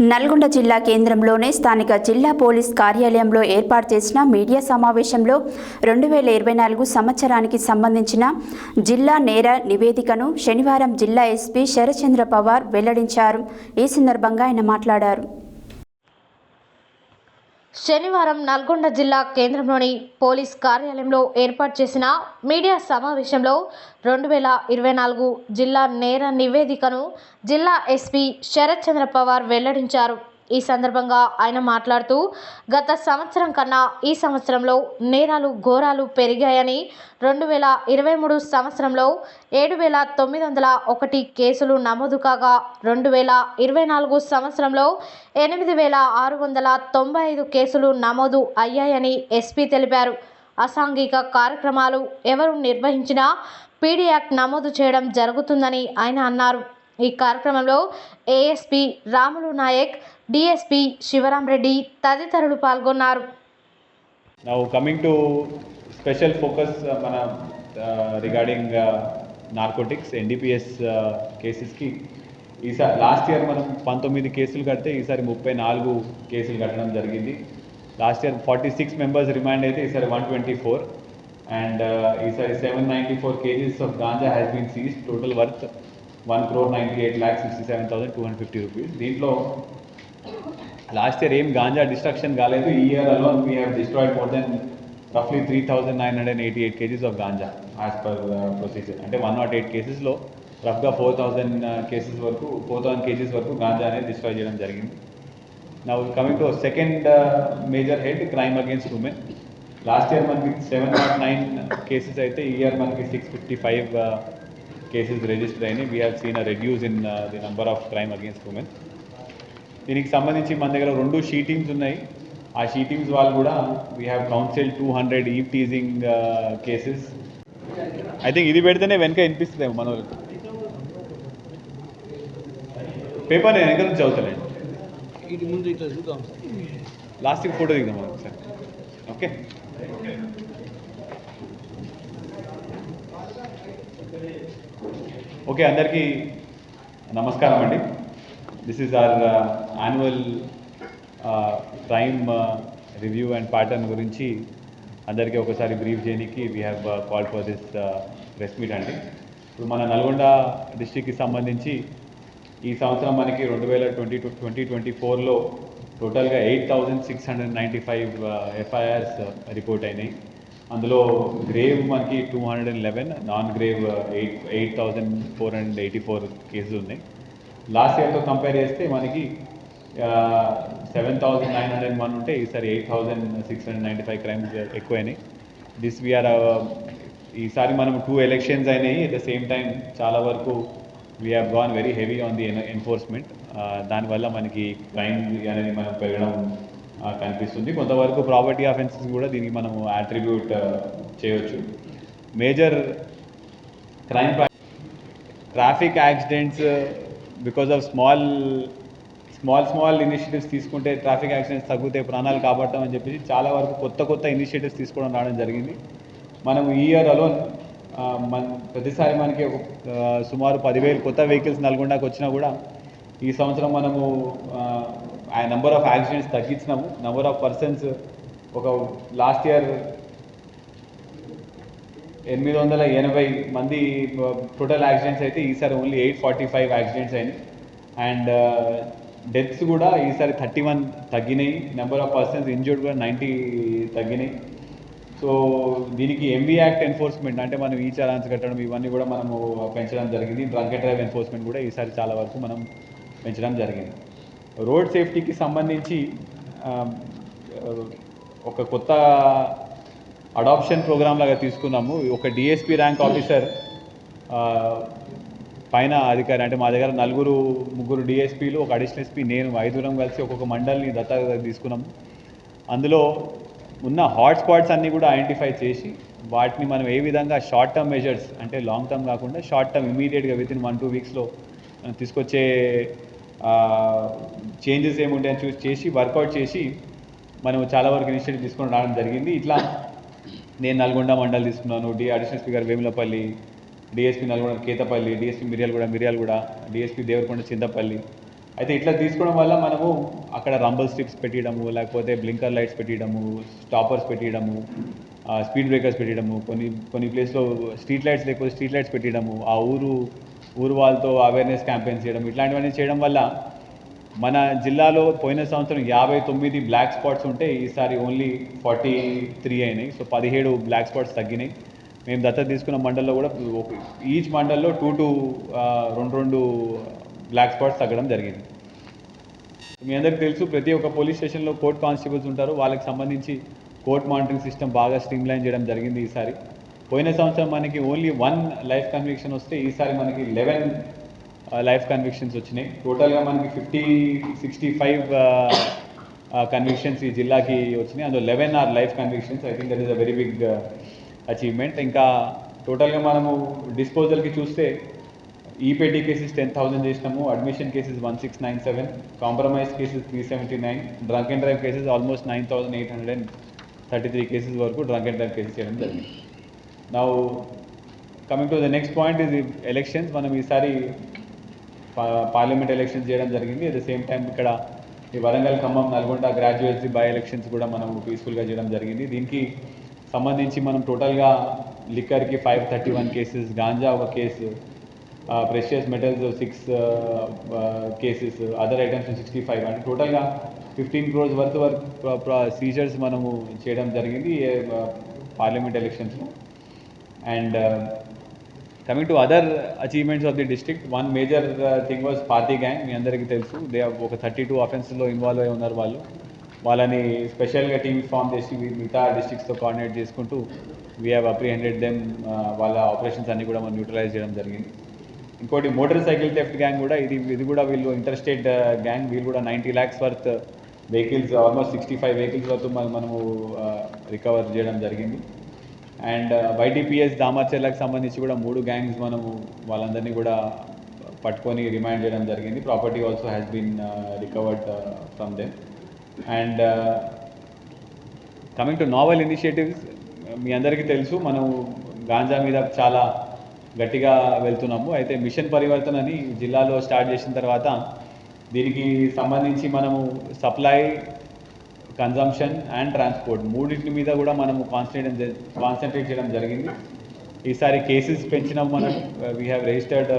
నల్గొండ జిల్లా కేంద్రంలోనే స్థానిక జిల్లా పోలీస్ కార్యాలయంలో ఏర్పాటు చేసిన మీడియా సమావేశంలో రెండు వేల ఇరవై నాలుగు సంవత్సరానికి సంబంధించిన జిల్లా నేర నివేదికను శనివారం జిల్లా ఎస్పీ శరచంద్ర పవార్ వెల్లడించారు. ఈ సందర్భంగా ఆయన మాట్లాడారు. శనివారం నల్గొండ జిల్లా కేంద్రంలోని పోలీస్ కార్యాలయంలో ఏర్పాటు చేసిన మీడియా సమావేశంలో రెండు వేల ఇరవై నాలుగు జిల్లా నేర నివేదికను జిల్లా ఎస్పీ శరత్ చంద్ర పవార్ వెల్లడించారు. ఈ సందర్భంగా ఆయన మాట్లాడుతూ గత సంవత్సరం కన్నా ఈ సంవత్సరంలో నేరాలు ఘోరాలు పెరిగాయని రెండు వేల ఇరవై మూడు సంవత్సరంలో ఏడు వేల తొమ్మిది వందల ఒకటి కేసులు నమోదు కాగా రెండు వేల ఇరవై నాలుగు సంవత్సరంలో ఎనిమిది వేల ఆరు వందల తొంభై ఐదు కేసులు నమోదు అయ్యాయని ఎస్పీ తెలిపారు. అసాంఘిక కార్యక్రమాలు ఎవరు నిర్వహించినా పీడీ యాక్ట్ నమోదు చేయడం జరుగుతుందని ఆయన అన్నారు. ఈ కార్యక్రమంలో ఏఎస్పీ రాములు నాయక్ డిఎస్పీ శివరాం రెడ్డి తదితరులు పాల్గొన్నారు. Now coming to special focus uh, మన రిగార్డింగ్ నార్కోటిక్స్ ఎన్డీపీఎస్ కేసెస్కి ఈసారి లాస్ట్ ఇయర్ మనం పంతొమ్మిది కేసులు కడితే ఈసారి ముప్పై నాలుగు కేసులు కట్టడం జరిగింది. Last year forty six members remand అయితే ఈసారి వన్ ట్వంటీ ఫోర్ అండ్ ఈసారి seven ninety four kgs of ganja has been seized total worth one crore ninety eight lakhs sixty seven thousand two hundred fifty rupees. దీంట్లో last year ఏం ganja destruction కాలేదు. ఈ year alone we have destroyed more than రఫ్లీ three thousand nine hundred eighty eight kgs of ganja as per procedure అంటే one not eight కేసెస్లో రఫ్గా four thousand cases వరకు four thousand kgs వరకు గాంజా అనేది destroy చేయడం జరిగింది. Now coming to second major head crime against women last year మనకి seven nought nine cases అయితే ఈ ఇయర్ మనకి six fifty five cases register అయినాయి. We have seen a reduce in the number of crime against women దీనికి సంబంధించి మన దగ్గర రెండు షీ టీమ్స్ ఉన్నాయి. ఆ షీ టీమ్స్ వాళ్ళు కూడా we have counsel two hundred eve teasing cases I think ఇది పెడితేనే వెనక వినిపిస్తుందేమో మన వాళ్ళకి పేపర్ నేను వెనక నుంచి చదువుతానండి ఇటు ముందు ఇట్లా చూద్దాం సార్. లాస్ట్కి ఫోటో దిగుదాం మనం ఒకసారి. ఓకే ఓకే అందరికీ నమస్కారం అండి. This is our annual crime review and pattern గురించి అందరికీ ఒకసారి బ్రీఫ్ చేయడానికి we have call for this press meet అండి. ఇప్పుడు మన నల్గొండ డిస్టిక్కి సంబంధించి ఈ సంవత్సరం మనకి రెండు వేల ట్వంటీ టూ ట్వంటీ ట్వంటీ ఫోర్లో టోటల్గా eight thousand six hundred ninety five FIRs report అయినాయి. అందులో గ్రేవ్ మనకి two hundred and eleven non grave eight eight thousand four hundred eighty four cases ఉన్నాయి లాస్ట్ ఇయర్తో కంపేర్ చేస్తే మనకి seven thousand nine hundred one ఉంటే ఈసారి eight thousand six hundred ninety five crimes ఎక్కువైనాయి దిస్ వీఆర్ ఈసారి మనం టూ ఎలక్షన్స్ అయినాయి. అట్ ద సేమ్ టైం చాలా వరకు we have gone very heavy on the enforcement దానివల్ల మనకి క్రైమ్ అనేది మనం పెరగడం కనిపిస్తుంది. కొంతవరకు ప్రాపర్టీ అఫెన్సెస్ కూడా దీనికి మనము యాట్రిబ్యూట్ చేయవచ్చు major crime traffic accidents because of small small small initiatives తీసుకుంటే ట్రాఫిక్ యాక్సిడెంట్స్ తగ్గుతాయి ప్రాణాలు కాపాడటం అని చెప్పేసి చాలా వరకు కొత్త కొత్త ఇనిషియేటివ్స్ తీసుకోవడం రావడం జరిగింది. మనం ఈ ఇయర్ అలోన్ మన ప్రతిసారి మనకి ఒక, సుమారు పదివేలు కొత్త వెహికల్స్ నల్గొండకు వచ్చినా కూడా ఈ సంవత్సరం మనము ఆ నెంబర్ ఆఫ్ యాక్సిడెంట్స్ తగ్గించినాము. నెంబర్ ఆఫ్ పర్సన్స్ ఒక లాస్ట్ ఇయర్ ఎనిమిది వందల ఎనభై మంది టోటల్ యాక్సిడెంట్స్ అయితే ఈసారి only eight forty five accidents అయినాయి. అండ్ డెత్స్ కూడా ఈసారి థర్టీ వన్ తగ్గినాయి. నెంబర్ ఆఫ్ పర్సన్స్ ఇంజూర్డ్ కూడా నైంటీ తగ్గినాయి. సో దీనికి ఎంవీ యాక్ట్ ఎన్ఫోర్స్మెంట్ అంటే మనం ఈ చలాన్స్ కట్టడం ఇవన్నీ కూడా మనము పెంచడం జరిగింది. డ్రంక్ డ్రైవ్ ఎన్ఫోర్స్మెంట్ కూడా ఈసారి చాలా వరకు మనం పెంచడం జరిగింది. రోడ్ సేఫ్టీకి సంబంధించి ఒక కొత్త అడాప్షన్ ప్రోగ్రామ్ లాగా తీసుకున్నాము. ఒక డిఎస్పి ర్యాంక్ ఆఫీసర్ పైన అధికారి అంటే మా దగ్గర నలుగురు ముగ్గురు డిఎస్పీలు ఒక అడిషనల్ ఎస్పీ నేను ఐదుగురం కలిసి ఒక్కొక్క మండల్ని దత్తత తీసుకున్నాము. అందులో ఉన్న హాట్ స్పాట్స్ అన్నీ కూడా ఐడెంటిఫై చేసి వాటిని మనం ఏ విధంగా షార్ట్ టర్మ్ మెజర్స్ అంటే లాంగ్ టర్మ్ కాకుండా షార్ట్ టర్మ్ ఇమీడియట్గా విత్ ఇన్ వన్ టూ వీక్స్లో తీసుకొచ్చే చేంజెస్ ఏముంటాయని చూసి చేసి వర్కౌట్ చేసి మనం చాలా వరకు ఇనిషియేటివ్ తీసుకొని రావడం జరిగింది. ఇట్లా నేను నల్గొండ మండల్ తీసుకున్నాను. The additional speaker Vemulapalli DSP Nalgonda Kethepalli DSP Miryalaguda Miryalaguda DSP Devarakonda Chintapalli. అయితే ఇట్లా తీసుకోవడం వల్ల మనము అక్కడ రంబల్ స్ట్రిప్స్ పెట్టడము లేకపోతే బ్లింకర్ లైట్స్ పెట్టడము స్టాపర్స్ పెట్టడము స్పీడ్ బ్రేకర్స్ పెట్టడము కొన్ని కొన్ని ప్లేస్లో స్ట్రీట్ లైట్స్ లేకపోతే స్ట్రీట్ లైట్స్ పెట్టడము ఆ ఊరు ఊరు వాళ్ళతో అవేర్నెస్ క్యాంపెయిన్స్ చేయడం ఇట్లాంటివన్నీ చేయడం వల్ల మన జిల్లాలో పోయిన సంవత్సరం యాభై తొమ్మిది బ్లాక్ స్పాట్స్ ఉంటే ఈసారి ఓన్లీ ఫార్టీ త్రీ అయినాయి. సో పదిహేడు బ్లాక్ స్పాట్స్ తగ్గినాయి. మేము దత్తత తీసుకున్న మండల్లో కూడా ఈచ్ మండల్లో టూ టూ రెండు రెండు బ్లాక్ స్పాట్స్ తగ్గడం జరిగింది. మీ అందరికీ తెలుసు ప్రతి ఒక్క పోలీస్ స్టేషన్లో కోర్ట్ కానిస్టేబుల్స్ ఉంటారు. వాళ్ళకి సంబంధించి కోర్ట్ మానిటరింగ్ సిస్టమ్ బాగా స్ట్రీమ్లైన్ చేయడం జరిగింది ఈసారి. పోయిన సంవత్సరం మనకి ఓన్లీ వన్ లైఫ్ కన్విక్షన్ వస్తే ఈసారి మనకి లెవెన్ లైఫ్ కన్విక్షన్స్ వచ్చినాయి. టోటల్గా మనకి ఫిఫ్టీ సిక్స్టీ ఫైవ్ కన్విక్షన్స్ ఈ జిల్లాకి వచ్చినాయి. అందులో eleven are life convictions I think that is a very big achievement ఇంకా టోటల్గా మనము డిస్పోజల్కి చూస్తే e petty cases ten thousand చేసినాము. Admission cases one six nine seven compromise cases three seventy nine drunk and drive cases almost nine thousand eight hundred and thirty three cases వరకు drunk and drive cases చేయడం జరిగింది. Now coming to the next point ఇది elections మనం ఈసారి parliament elections చేయడం జరిగింది. At the same time ఇక్కడ ఈ Warangal Khammam Nalgonda graduates by elections కూడా మనం పీస్ఫుల్గా చేయడం జరిగింది. దీనికి సంబంధించి మనం టోటల్గా లిక్కర్కి five thirty one cases ganja ఒక case precious metals six cases other items sixty five అంటే టోటల్గా fifteen crores worth work seizures మనము చేయడం జరిగింది పార్లమెంట్ ఎలక్షన్స్లో and coming to other achievements of the district one major thing was Parthi gang మీ అందరికీ తెలుసు. They ఒక థర్టీ టూ అఫెన్స్లో ఇన్వాల్వ్ అయి ఉన్నారు వాళ్ళు. వాళ్ళని స్పెషల్గా టీమ్స్ ఫామ్ చేసి మిగతా డిస్ట్రిక్ట్స్తో కోఆర్డినేట్ చేసుకుంటూ వీ హ్యావ్ అప్రిహెండెడ్ దెమ్ వాళ్ళ ఆపరేషన్స్ అన్ని కూడా మనం న్యూట్రలైజ్ చేయడం జరిగింది. ఇంకోటి మోటార్ సైకిల్ థెఫ్ట్ గ్యాంగ్ కూడా ఇది ఇది కూడా వీళ్ళు ఇంటర్స్టేట్ గ్యాంగ్ uh, వీళ్ళు కూడా ninety lakhs worth vehicles almost sixty five vehicles వరకు మనం మనము uh, రికవర్ చేయడం జరిగింది. అండ్ వైటీపీఎస్ దామర్చెర్లకు సంబంధించి కూడా మూడు గ్యాంగ్స్ మనము వాళ్ళందరినీ కూడా పట్టుకొని రిమైండ్ చేయడం జరిగింది. Property also has been recovered from them and coming to novel initiatives మీ అందరికీ తెలుసు మనం గాంజా మీద చాలా గట్టిగా వెళ్తున్నాము. అయితే మిషన్ పరివర్తన అని జిల్లాలో స్టార్ట్ చేసిన తర్వాత దీనికి సంబంధించి మనము సప్లై కన్జంప్షన్ అండ్ ట్రాన్స్పోర్ట్ మూడింటి మీద కూడా మనము కాన్సన్ట్రేట్ కాన్సన్ట్రేట్ చేయడం జరిగింది. ఈసారి కేసెస్ పెంచినాం మనం. We have registered